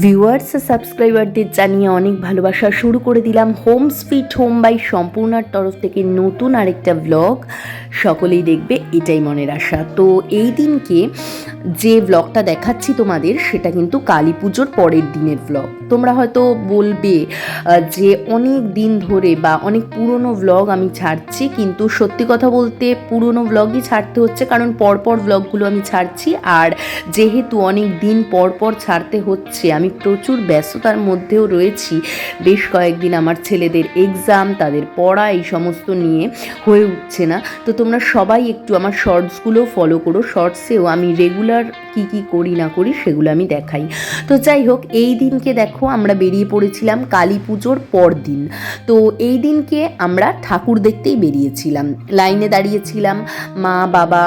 Viewers সাবস্ক্রাইবারদের জানিয়ে অনেক ভালোবাসা। শুরু করে দিলাম হোম স্পিট হোম বাই সম্পূর্ণার তরফ থেকে নতুন আরেকটা ব্লগ সকলেই দেখবে, এটাই মনের আশা। তো এই দিনকে যে ব্লগটা দেখাচ্ছি তোমাদের, সেটা কিন্তু কালী পুজোর পরের দিনের ব্লগ তোমরা হয়তো বলবে যে অনেক দিন ধরে বা অনেক পুরনো ব্লগ আমি ছাড়ছি, কিন্তু সত্যি কথা বলতে পুরনো ব্লগই ছাড়তে হচ্ছে, কারণ পরপর ব্লগগুলো আমি ছাড়ছি, আর যেহেতু অনেক দিন পর পর ছাড়তে হচ্ছে, আমি প্রচুর ব্যস্ততার মধ্যেও রয়েছি। বেশ কয়েকদিন আমার ছেলেদের এক্সাম তাদের পড়া, এই সমস্ত নিয়ে হয়ে উঠছে না। তো তোমরা সবাই একটু আমার শর্টসগুলো ফলো করো। শর্টসেও আমি রেগুলার কি কি করি না করি সেগুলো আমি দেখাই। তো যাই হোক, এই দিনকে দেখো আমরা বেরিয়ে পড়েছিলাম কালী পুজোর পর দিন তো এই দিনকে আমরা ঠাকুর দেখতেই বেরিয়েছিলাম। লাইনে দাঁড়িয়েছিলাম, মা, বাবা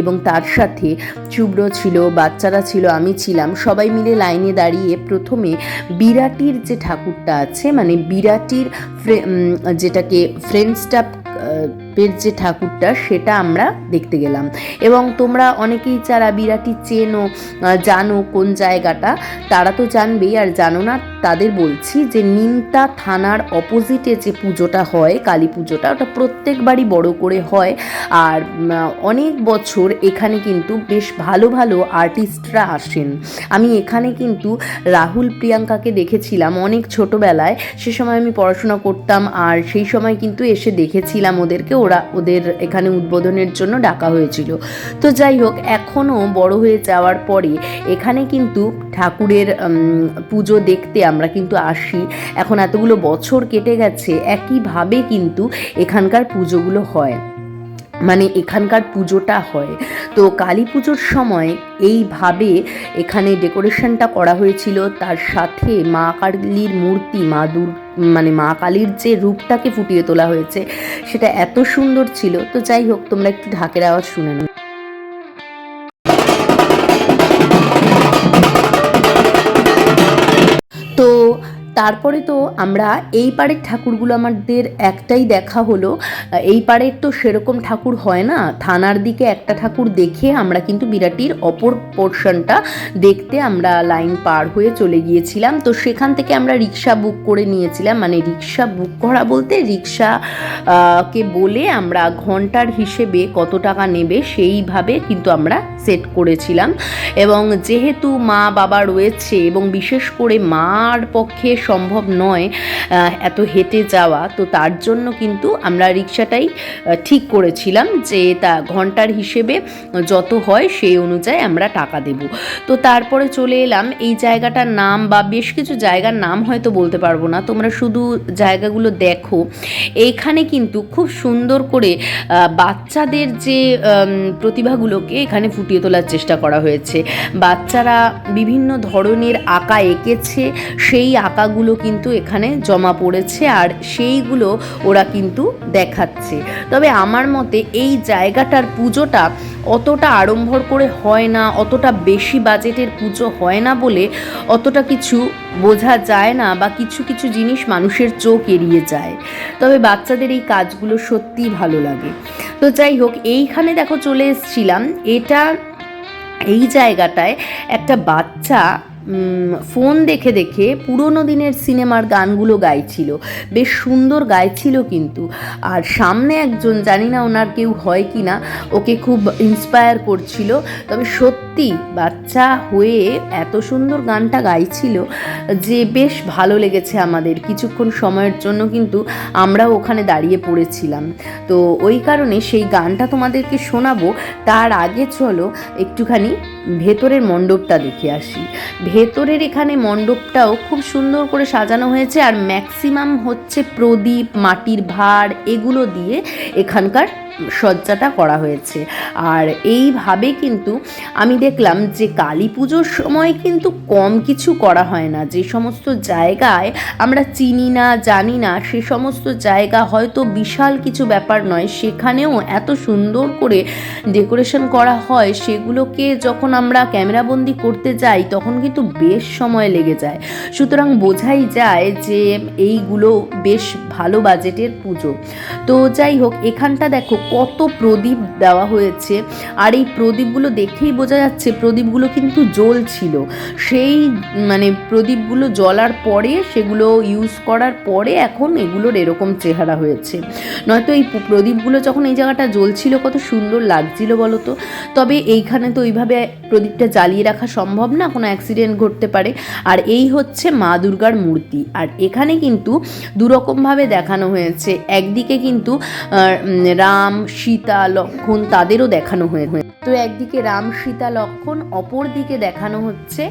এবং তার সাথে শুভ্র ছিল, বাচ্চারা ছিল, আমি ছিলাম। সবাই মিলে লাইনে দাঁড়িয়ে প্রথমে বিরাটির যে ঠাকুরটা আছে মানে বিরাটির যেটাকে ফ্রেন্ড এর যে ঠাকুরটা, সেটা আমরা দেখতে গেলাম। এবং তোমরা অনেকেই যারা বিরাটি চেনো জানো কোন জায়গাটা, তারা তো জানবেই আর জানো না, তাদের বলছি যে নিমতা থানার অপোজিটে যে পুজোটা হয়, কালী পুজোটা, ওটা প্রত্যেকবারই বড় করে হয়। আর অনেক বছর এখানে কিন্তু বেশ ভালো ভালো আর্টিস্টরা আসেন। আমি এখানে কিন্তু রাহুল প্রিয়াঙ্কাকে দেখেছিলাম অনেক ছোটোবেলায়। সে সময় আমি পড়াশোনা করতাম আর সেই সময় কিন্তু এসে দেখেছিলাম ওদেরকে। ওরা ওদের এখানে উদ্বোধনের জন্য ডাকা হয়েছিল। তো যাই হোক এখনও বড় হয়ে যাওয়ার পরে এখানে কিন্তু ঠাকুরের পুজো দেখতে আমরা কিন্তু আসি। এখন এতগুলো বছর কেটে গেছে, একইভাবে কিন্তু এখানকার পুজোগুলো হয়। মানে এখানকার পুজোটা হয়। তো কালী পুজোর সময় এইভাবে এখানে ডেকোরেশনটা করা হয়েছিল। তার সাথে মা কালীর মূর্তি, মা দুর মানে মা কালীর যে রূপটাকে ফুটিয়ে তোলা হয়েছে, সেটা এত সুন্দর ছিল। তো যাই হোক, তোমরা একটু ঢাকের আওয়াজ শুনে নাও। তারপরে তো আমরা এই পাড়ের ঠাকুরগুলো আমাদের একটাই দেখা হলো। এই পাড়ের তো সেরকম ঠাকুর হয় না। থানার দিকে একটা ঠাকুর দেখে আমরা কিন্তু বিরাটির অপর পোর্শনটা দেখতে আমরা লাইন পার হয়ে চলে গিয়েছিলাম। তো সেখান থেকে আমরা রিক্সা বুক করে নিয়েছিলাম। মানে রিক্সা বুক করা বলতে রিক্সা কে বলে আমরা ঘণ্টার হিসেবে কত টাকা নেবে সেইভাবে কিন্তু আমরা সেট করেছিলাম। এবং যেহেতু মা বাবা রয়েছে এবং বিশেষ করে মার পক্ষে সম্ভব নয় এত হেঁটে যাওয়া। তো তার জন্য কিন্তু আমরা রিক্সাটাই ঠিক করেছিলাম যে তা ঘণ্টার হিসেবে যত হয় সেই অনুযায়ী আমরা টাকা দেব। তো তারপরে চলে এলাম। এই জায়গাটার নাম বা বেশ কিছু জায়গার নাম হয়তো বলতে পারব না। তোমরা শুধু জায়গাগুলো দেখো। এইখানে কিন্তু খুব সুন্দর করে বাচ্চাদের যে প্রতিভাগুলোকে এখানে ফুটিয়ে তোলার চেষ্টা করা হয়েছে। বাচ্চারা বিভিন্ন ধরনের আঁকা এঁকেছে। সেই আঁকাগুলো কিন্তু এখানে জমা পড়েছে আর সেইগুলো ওরা কিন্তু দেখাচ্ছে। তবে আমার মতে এই জায়গাটার পুজোটা অতটা আড়ম্বর করে হয় না, অতটা বেশি বাজেটের পুজো হয় না বলে অতটা কিছু বোঝা যায় না বা কিছু কিছু জিনিস মানুষের চোখ এড়িয়ে যায়। তবে বাচ্চাদের এই কাজগুলো সত্যিই ভালো লাগে। তো যাই হোক, এইখানে দেখো চলে এসছিলাম। এটা এই জায়গাটায় একটা বাচ্চা ফোন দেখে দেখে পুরোনো দিনের সিনেমার গানগুলো গাইছিল। বেশ সুন্দর গাইছিল কিন্তু। আর সামনে একজন, জানি না ওনার কেউ হয় কি না, ওকে খুব ইন্সপায়ার করছিল। তবে সত্যি বাচ্চা হয়ে এত সুন্দর গানটা গাইছিল যে বেশ ভালো লেগেছে আমাদের। কিছুক্ষণ সময়ের জন্য কিন্তু আমরাও ওখানে দাঁড়িয়ে পড়েছিলাম। তো ওই কারণে সেই গানটা তোমাদেরকে শোনাবো। তার আগে চলো একটুখানি ভেতরের মণ্ডপটা দেখে আসি। ভেতরের এখানে মণ্ডপটাও খুব সুন্দর করে সাজানো হয়েছে আর ম্যাক্সিমাম হচ্ছে প্রদীপ, মাটির ভার, এগুলো দিয়ে এখানকার সজ্জাটা করা হয়েছে। আর এইভাবে কিন্তু আমি দেখলাম যে কালী পুজোর সময় কিন্তু কম কিছু করা হয় না। যে সমস্ত জায়গায় আমরা চিনি না, জানি না, সে সমস্ত জায়গা হয়তো বিশাল কিছু ব্যাপার নয়। সেখানেও এত সুন্দর করে ডেকোরেশন করা হয়, সেগুলোকে যখন আমরা ক্যামেরাবন্দি করতে যাই, তখন কিন্তু বেশ সময় লেগে যায়। সুতরাং বোঝাই যায় যে এইগুলো বেশ ভালো বাজেটের পুজো। তো যাই হোক, এখানটা দেখো কত প্রদীপ দেওয়া হয়েছে। আর এই প্রদীপগুলো দেখেই বোঝা যাচ্ছে প্রদীপগুলো কিন্তু জ্বলছিল। সেই মানে প্রদীপগুলো জ্বলার পরে, সেগুলো ইউজ করার পরে এখন এগুলোর এরকম চেহারা হয়েছে। নয়তো এই প্রদীপগুলো যখন এই জায়গাটা জ্বলছিল, কত সুন্দর লাগছিল বলো তো তবে এইখানে তো ওইভাবে প্রদীপটা জ্বালিয়ে রাখা সম্ভব না, কোনো অ্যাক্সিডেন্ট ঘটতে পারে। আর এই হচ্ছে মা দুর্গার মূর্তি। আর এখানে কিন্তু দুরকমভাবে দেখানো হয়েছে। একদিকে কিন্তু রাম সীতা লক্ষণ তাদেরও দেখানো হয়ে তো একদিকে রাম সীতা লক্ষণ অপর দিকে দেখানো হচ্ছে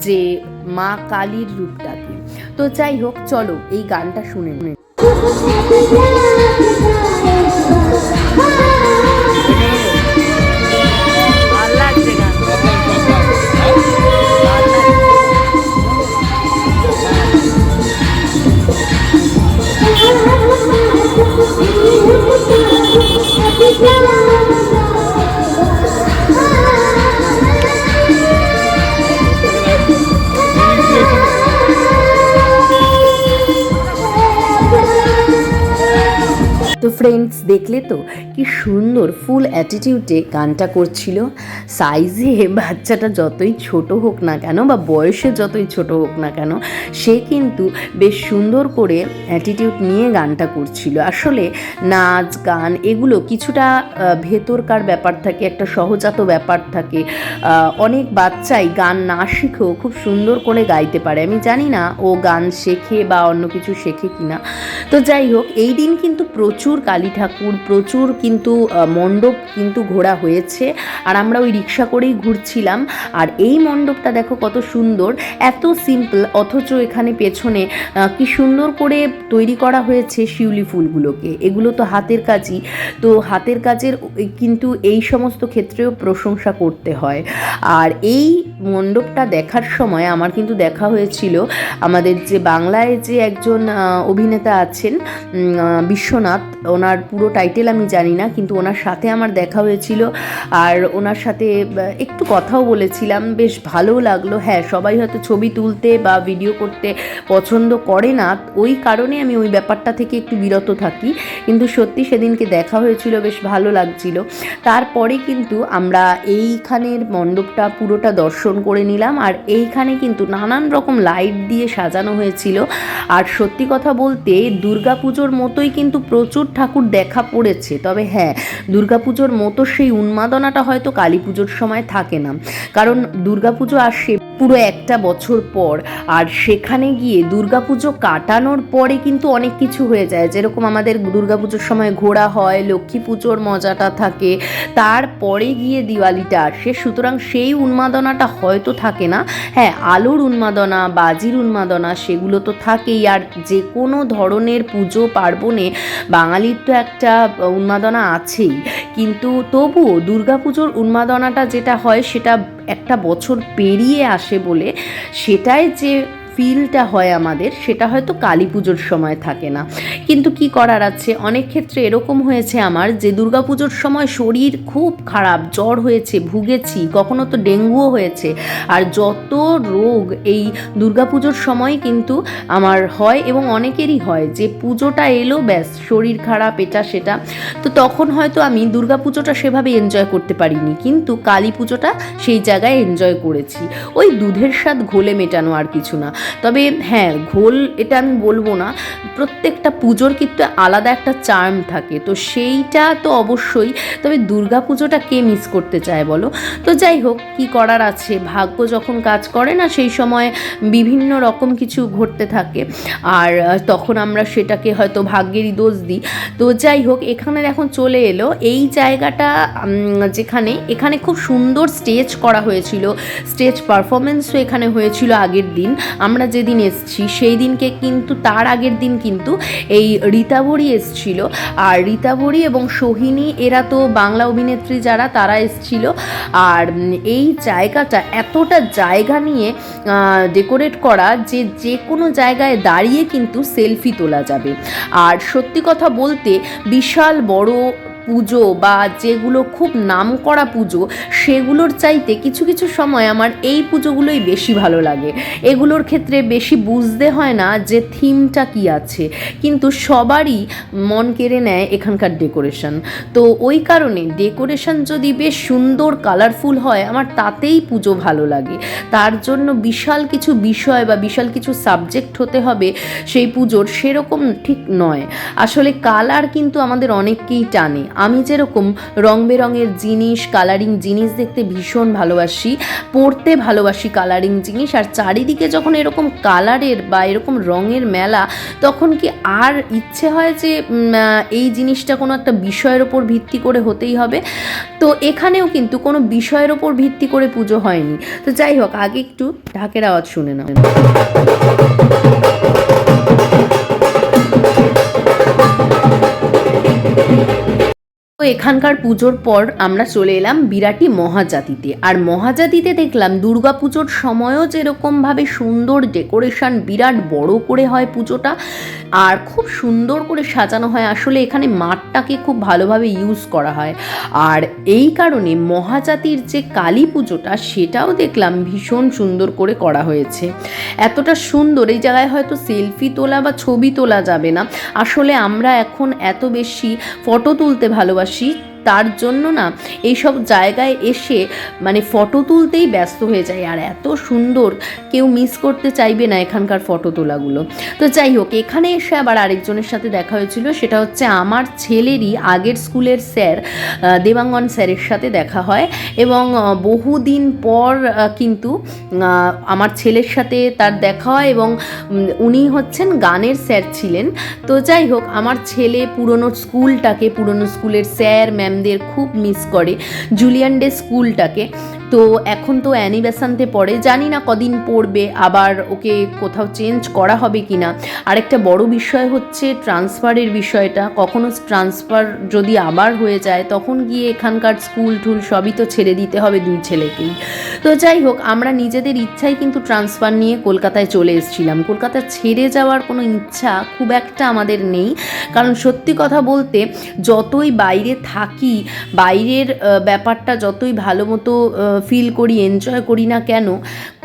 যে মা কালীর রূপটাকে তো যাই হোক, চলো এই গানটা শুনে। তো ফ্রেন্ডস দেখলে তো কি সুন্দর ফুল অ্যাটিটিউডে গানটা করছিল। সাইজে বাচ্চাটা যতই ছোট হোক না কেন বা বয়সে যতই ছোট হোক না কেন, সে কিন্তু বেশ সুন্দর করে অ্যাটিটিউড নিয়ে গানটা করছিল। আসলে নাচ, গান এগুলো কিছুটা ভেতরকার ব্যাপার থাকে, একটা সহজাত ব্যাপার থাকে। অনেক বাচ্চাই গান না শিখেও খুব সুন্দর করে গাইতে পারে। আমি জানি না ও গান শেখে বা অন্য কিছু শেখে কিনা। তো যাই হোক, এই দিন কিন্তু প্রচুর কালী ঠাকুর প্রচুর কিন্তু মণ্ডপ কিন্তু ঘোরা হয়েছে। আর আমরা ওই রিক্সা করেই ঘুরছিলাম। আর এই মণ্ডপটা দেখো কত সুন্দর, এত সিম্পল অথচ এখানে পেছনে কি সুন্দর করে তৈরি করা হয়েছে শিউলি ফুলগুলোকে। এগুলো তো হাতের কাজই। তো হাতের কাজের কিন্তু এই সমস্ত ক্ষেত্রেও প্রশংসা করতে হয়। আর এই মণ্ডপটা দেখার সময় আমার কিন্তু দেখা হয়েছিল, আমাদের যে বাংলায় যে একজন অভিনেতা আছেন বিশ্বনাথ ওনার পুরো টাইটেল আমি জানি না, কিন্তু ওনার সাথে আমার দেখা হয়েছিল। আর ওনার সাথে একটু কথাও বলেছিলাম, বেশ ভালোও লাগল। হ্যাঁ সবাই হয়তো ছবি তুলতে বা ভিডিও করতে পছন্দ করে না, ওই কারণে আমি ওই ব্যাপারটা থেকে একটু বিরত থাকি। কিন্তু সত্যি সেদিনকে দেখা হয়েছিল, বেশ ভালো লাগছিল। তারপরে কিন্তু আমরা এইখানের মণ্ডপটা পুরোটা দর্শন করে নিলাম, আর এইখানে কিন্তু নানান রকম লাইট দিয়ে সাজানো হয়েছিল। আর সত্যি কথা বলতে, দুর্গাপুজোর মতোই কিন্তু প্রচুর ঠাকুর দেখা পড়েছে। তবে হ্যাঁ দুর্গাপুজোর মতো সেই উন্মাদনাটা হয়তো কালী পুজোর সময় থাকে না। কারণ দুর্গাপুজো আসে পুরো একটা বছর পর। আর সেখানে গিয়ে দুর্গাপুজো কাটানোর পরে কিন্তু অনেক কিছু হয়ে যায়। যেরকম আমাদের দুর্গাপুজোর সময় ঘোরা হয়, লক্ষ্মী পুজোর মজাটা থাকে, তারপরে গিয়ে দিওয়ালিটা আসে। সুতরাং সেই উন্মাদনাটা হয়তো থাকে না। হ্যাঁ আলোর উন্মাদনা, বাজির উন্মাদনা, সেগুলো তো থাকেই। আর যে কোনো ধরনের পুজো পার্বণে বাঙালির তো একটা উন্মাদনা আছেই। কিন্তু তবুও দুর্গাপুজোর উন্মাদনাটা যেটা হয়, সেটা একটা বছর পেরিয়ে আসে বলে সেটাই যে ফিলটা হয় আমাদের, সেটা হয়তো কালী পুজোর সময় থাকে না। কিন্তু কি করার আছে? অনেক ক্ষেত্রে এরকম হয়েছে আমার যে দুর্গাপুজোর সময় শরীর খুব খারাপ, জ্বর হয়েছে, ভুগেছি, কখনো তো ডেঙ্গুও হয়েছে। আর যত রোগ এই দুর্গাপুজোর সময় কিন্তু আমার হয় এবং অনেকেরই হয় যে পুজোটা এলো, ব্যাস, শরীর খারাপ, এটা, সেটা। তো তখন হয়তো আমি দুর্গাপুজোটা সেভাবে এনজয় করতে পারিনি। কিন্তু কালী পুজোটা সেই জায়গায় এনজয় করেছি। ওই দুধের স্বাদ ঘোলে মেটানো আর কিছু না। তবে হ্যাঁ ঘোল এটা আমি বলব না, প্রত্যেকটা পুজোর কিন্তু আলাদা একটা চার্ম থাকে, তো সেইটা তো অবশ্যই। তবে দুর্গা পুজোটা কে মিস করতে চায় বলো? তো যাই হোক, কি করার আছে? ভাগ্য যখন কাজ করে না, সেই সময় বিভিন্ন রকম কিছু ঘটতে থাকে। আর তখন আমরা সেটাকে হয়তো ভাগ্যেরই দোষ দিই। তো যাই হোক, এখানে এখন চলে এলো। এই জায়গাটা যেখানে, এখানে খুব সুন্দর স্টেজ করা হয়েছিল। স্টেজ পারফরমেন্সও এখানে হয়েছিল আগের দিন। আমরা যেদিন এসছি, সেই দিনকে কিন্তু, তার আগের দিন কিন্তু এই রীতাভরি এসছিল। আর রীতাভরি এবং সোহিনী, এরা তো বাংলা অভিনেত্রী যারা, তারা এসছিল। আর এই জায়গাটা, এতটা জায়গা নিয়ে ডেকোরেট করা যে যে কোনো জায়গায় দাঁড়িয়ে কিন্তু সেলফি তোলা যাবে। আর সত্যি কথা বলতে, বিশাল বড় পুজো বা যেগুলো খুব নামকরা পুজো, সেগুলোর চাইতে কিছু কিছু সময় আমার এই পুজোগুলোই বেশি ভালো লাগে। এগুলোর ক্ষেত্রে বেশি বুঝতে হয় না যে থিমটা কি আছে। কিন্তু সবারই মন কেড়ে নেয় এখানকার ডেকোরেশন তো ওই কারণে ডেকোরেশন যদি বেশ সুন্দর কালারফুল হয়, আমার তাতেই পুজো ভালো লাগে। তার জন্য বিশাল কিছু বিষয় বা বিশাল কিছু সাবজেক্ট হতে হবে সেই পুজোর, সেরকম ঠিক নয়। আসলে কালার কিন্তু আমাদের অনেককেই টানে। আমি যেরকম রং বেরঙের জিনিস কালারিং জিনিস দেখতে ভীষণ ভালোবাসি পরতে ভালোবাসি কালারিং জিনিস, আর চারিদিকে যখন এরকম কালারের বা এরকম রঙের মেলা, তখন কি আর ইচ্ছে হয় যে এই জিনিসটা কোনো একটা বিষয়ের ওপর ভিত্তি করে হতেই হবে? তো এখানেও কিন্তু কোনো বিষয়ের ওপর ভিত্তি করে পুজো হয়নি। তো যাই হোক, আগে একটু ঢাকের আওয়াজ শুনে নাও। তো এখানকার পুজোর পর আমরা চলে এলাম বিরাটি মহাজাতিতে। আর মহাজাতিতে দেখলাম দুর্গা পুজোর সময়ও যেরকমভাবে সুন্দর ডেকোরেশন, বিরাট বড় করে হয় পুজোটা, আর খুব সুন্দর করে সাজানো হয়। আসলে এখানে মাঠটাকে খুব ভালোভাবে ইউজ করা হয়। আর এই কারণে মহাজাতির যে কালী পুজোটা, সেটাও দেখলাম ভীষণ সুন্দর করে করা হয়েছে। এতটা সুন্দর, এই জায়গায় হয়তো সেলফি তোলা বা ছবি তোলা যাবে না। আসলে আমরা এখন এত বেশি ফটো তুলতে ভালোবাসি वर्षी তার জন্য না এইসব জায়গায় এসে মানে ফটো তুলতেই ব্যস্ত হয়ে যায়। আর এত সুন্দর কেউ মিস করতে চাইবে না এখানকার ফটো তোলাগুলো। তো যাই হোক, এখানে এসে আবার আরেকজনের সাথে দেখা হয়েছিল। সেটা হচ্ছে আমার ছেলেরই আগের স্কুলের স্যার দেবাঙ্গন স্যারের সাথে দেখা হয়। এবং বহুদিন পর কিন্তু আমার ছেলের সাথে তার দেখা হয় এবং উনি হচ্ছেন গানের স্যার ছিলেন। তো যাই হোক, আমার ছেলে পুরনো স্কুলটাকে, পুরনো স্কুলের স্যার ম্যামদের খুব মিস করে জুলিয়ান ডে স্কুলটাকে। তো এখন তো অ্যানিভার্সানতে পড়ে, জানি না কদিন পড়বে, আবার ওকে কোথাও চেঞ্জ করা হবে কি না আরেকটা বড় বিষয় হচ্ছে ট্রান্সফারের বিষয়টা, কখনো ট্রান্সফার যদি আবার হয়ে যায়, তখন গিয়ে এখানকার স্কুল টুল সবই তো ছেড়ে দিতে হবে দুই ছেলেকেই। তো যাই হোক, আমরা নিজেদের ইচ্ছাই কিন্তু ট্রান্সফার নিয়ে কলকাতায় চলে এসেছিলাম। কলকাতা ছেড়ে যাওয়ার কোনো ইচ্ছা খুব একটা আমাদের নেই। কারণ সত্যি কথা বলতে, যতই বাইরে থাকি, বাইরের ব্যাপারটা যতই ভালো মতো ফিল করি এনজয় করি না কেন,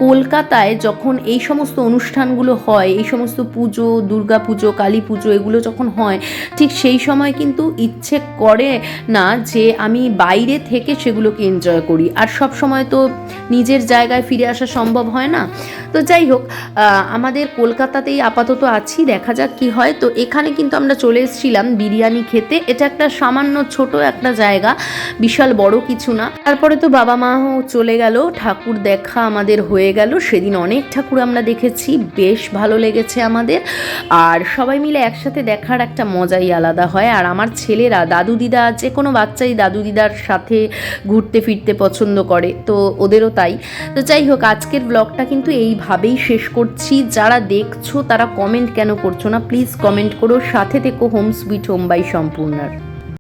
কলকাতায় যখন এই সমস্ত অনুষ্ঠানগুলো হয়, এই সমস্ত পুজো, দুর্গা পুজো, কালী পুজো এগুলো যখন হয়, ঠিক সেই সময় কিন্তু ইচ্ছে করে না যে আমি বাইরে থেকে সেগুলোকে এনজয় করি। আর সব সময় তো নিজের জায়গায় ফিরে আসা সম্ভব হয় না। তো যাই হোক আমাদের কলকাতাতেই আপাতত আছি, দেখা যাক কি হয়। তো এখানে কিন্তু আমরা চলে এসেছিলাম বিরিয়ানি খেতে। এটা একটা সামান্য ছোট একটা জায়গা, বিশাল বড় কিছু না। তারপরে তো বাবা মাও চলে গেল, ঠাকুর দেখা আমাদের হয়ে গেল। সেদিন অনেক ঠাকুর আমরা দেখেছি, বেশ ভালো লেগেছে আমাদের। আর সবাই মিলে একসাথে দেখার একটা মজাই আলাদা হয়। আর আমার ছেলেরা, দাদু দিদা যে কোনো বাচ্চাই দাদু দিদার সাথে ঘুরতে ফিরতে পছন্দ করে, তো ওদেরও তাই। তো যাই হোক, আজকের ব্লগটা কিন্তু এইভাবেই শেষ করছি। যারা দেখছ, তারা কমেন্ট কেন করছ না? প্লিজ কমেন্ট করো। সাথে থেকো হোম সুইট হোম বাই সম্পূর্ণার।